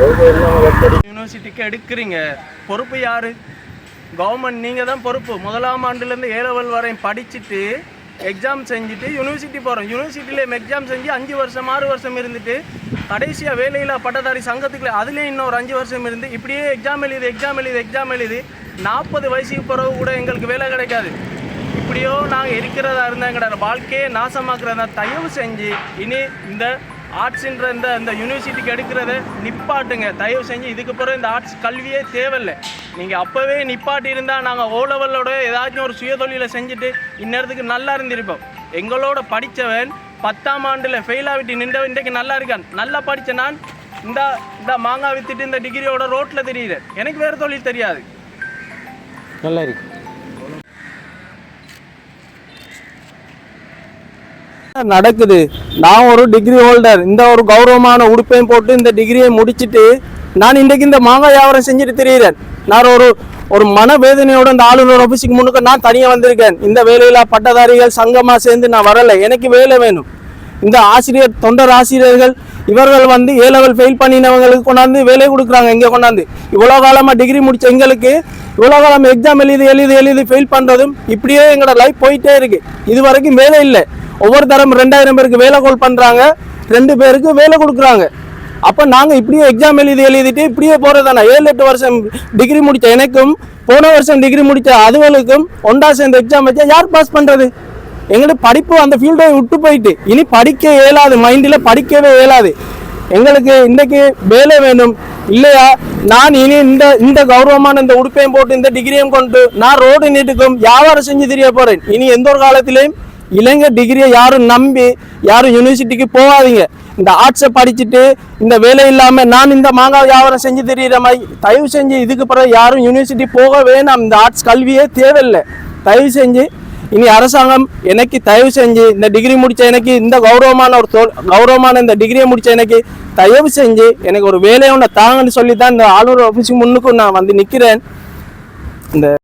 யூனிவர்சிட்டிக்கு எடுக்கிறீங்க. பொறுப்பு யாரு? கவர்மெண்ட் நீங்கள் தான் பொறுப்பு. முதலாம் ஆண்டுலேருந்து ஏ லெவல் வரையும் படிச்சுட்டு எக்ஸாம் செஞ்சுட்டு யூனிவர்சிட்டி போகிறோம் யூனிவர்சிட்டியில் எக்ஸாம் செஞ்சு அஞ்சு வருஷம் ஆறு வருஷம் இருந்துட்டு கடைசியாக வேலையில்லா பட்டதாரி சங்கத்துக்குள்ள அதுலேயும் இன்னொரு அஞ்சு வருஷம் இருந்து இப்படியே எக்ஸாம் எழுது எக்ஸாம் எழுது எக்ஸாம் எழுது. நாற்பது வயசுக்கு பிறகு கூட எங்களுக்கு வேலை கிடைக்காது. இப்படியோ நாங்கள் இருக்கிறதா இருந்தால் எங்களோட வாழ்க்கையை நாசமாக்குறதா தயவு செஞ்சு இனி இந்த ஆர்ட்ஸுன்ற இந்த இந்த யூனிவர்சிட்டிக்கு எடுக்கிறத நிப்பாட்டுங்க. தயவு செஞ்சு இதுக்கு பிறகு இந்த ஆர்ட்ஸ் கல்வியே தேவையில்லை. நீங்கள் அப்போவே நிப்பாட்டி இருந்தால் நாங்கள் ஓ லெவலோட ஏதாச்சும் ஒரு சுயதொழிலை செஞ்சுட்டு இந்நேரத்துக்கு நல்லா இருந்திருப்போம். எங்களோட படித்தவன் பத்தாம் ஆண்டில் ஃபெயில் ஆகிட்டு நின்றவன் இன்றைக்கு நல்லா இருக்கான். நல்லா படித்த நான் இந்த இந்த மாங்காய் வித்துட்டு இந்த டிகிரியோட ரோட்டில் தெரியுது. எனக்கு வேறு தொழில் தெரியாது. நல்லா இருக்கு. நடக்குது? நான் ஒரு டிகிரி ஹோல்டர் இந்த ஒரு கௌரவமான உடுப்பையும் போட்டு இந்த டிகிரியை முடிச்சிட்டு நான் இன்றைக்கு இந்த மாங்காய் வியாபாரம் செஞ்சுட்டு திரியிறேன். நான் ஒரு ஒரு மனவேதனையோட இந்த ஆளுநர் ஆஃபீஸுக்கு முன்னுக்கு நான் தனியாக வந்திருக்கேன். இந்த வேலையில பட்டதாரிகள் சங்கமாக சேர்ந்து நான் வரலை. எனக்கு வேலை வேணும். இந்த ஆசிரியர் தொண்டர் ஆசிரியர்கள் இவர்கள் வந்து ஏ லெவல் ஃபெயில் பண்ணினவங்களுக்கு கொண்டாந்து வேலை கொடுக்குறாங்க. இங்கே கொண்டாந்து. இவ்வளோ காலமாக டிகிரி முடித்த எங்களுக்கு இவ்வளோ காலம் எக்ஸாம் எழுதி எழுதி எழுதி ஃபெயில் பண்ணுறதும் இப்படியே எங்களோட லைஃப் போயிட்டே இருக்குது இது வரைக்கும் வேலை இல்லை. ஒவ்வொரு தரம் ரெண்டாயிரம் பேருக்கு வேலை கோல் பண்ணுறாங்க ரெண்டு பேருக்கு வேலை கொடுக்குறாங்க. அப்போ நாங்கள் இப்படியே எக்ஸாம் எழுதி எழுதிட்டு இப்படியே போகிறதானே ஏழு எட்டு வருஷம் டிகிரி முடித்த எனக்கும் போன வருஷம் டிகிரி முடித்த அதுவளுக்கும் ஒன்றா சேர்ந்து எக்ஸாம் வச்சா யார் பாஸ் பண்ணுறது எங்களுக்கு படிப்பு அந்த ஃபீல்டை விட்டு போயிட்டு. இனி படிக்க இயலாது மைண்டில் படிக்கவே இயலாது. எங்களுக்கு இன்றைக்கு வேலை வேணும். இல்லையா? நான் இனி இந்த இந்த கௌரவமான இந்த உடுப்பையும் போட்டு இந்த டிகிரியும் கொண்டு நான் ரோடு நீட்டுக்கும் வியாபாரம் செஞ்சு தெரிய போகிறேன் இனி எந்த ஒரு காலத்திலையும் இளைஞர் டிகிரியை யாரும் நம்பி யாரும் யூனிவர்சிட்டிக்கு போகாதீங்க. இந்த ஆர்ட்ஸை படிச்சுட்டு இந்த வேலை இல்லாமல் நான் இந்த மாங்காய் வியாபாரம் செஞ்சு தெரியுற மாதிரி தயவு செஞ்சு இதுக்கு பிறகு யாரும் யூனிவர்சிட்டி போக வேணாம். இந்த ஆர்ட்ஸ் கல்வியே தேவையில்லை. தயவு செஞ்சு இனி அரசாங்கம் எனக்கு தயவு செஞ்சு இந்த டிகிரி முடித்த எனக்கு இந்த கௌரவமான ஒரு தொ கௌரவமான இந்த டிகிரியை முடித்த எனக்கு தயவு செஞ்சு எனக்கு ஒரு வேலையை ஒன்று தாங்கன்னு சொல்லி தான் இந்த ஆளுநர் ஆஃபீஸுக்கு முன்னுக்கும் நான் வந்து நிற்கிறேன் இந்த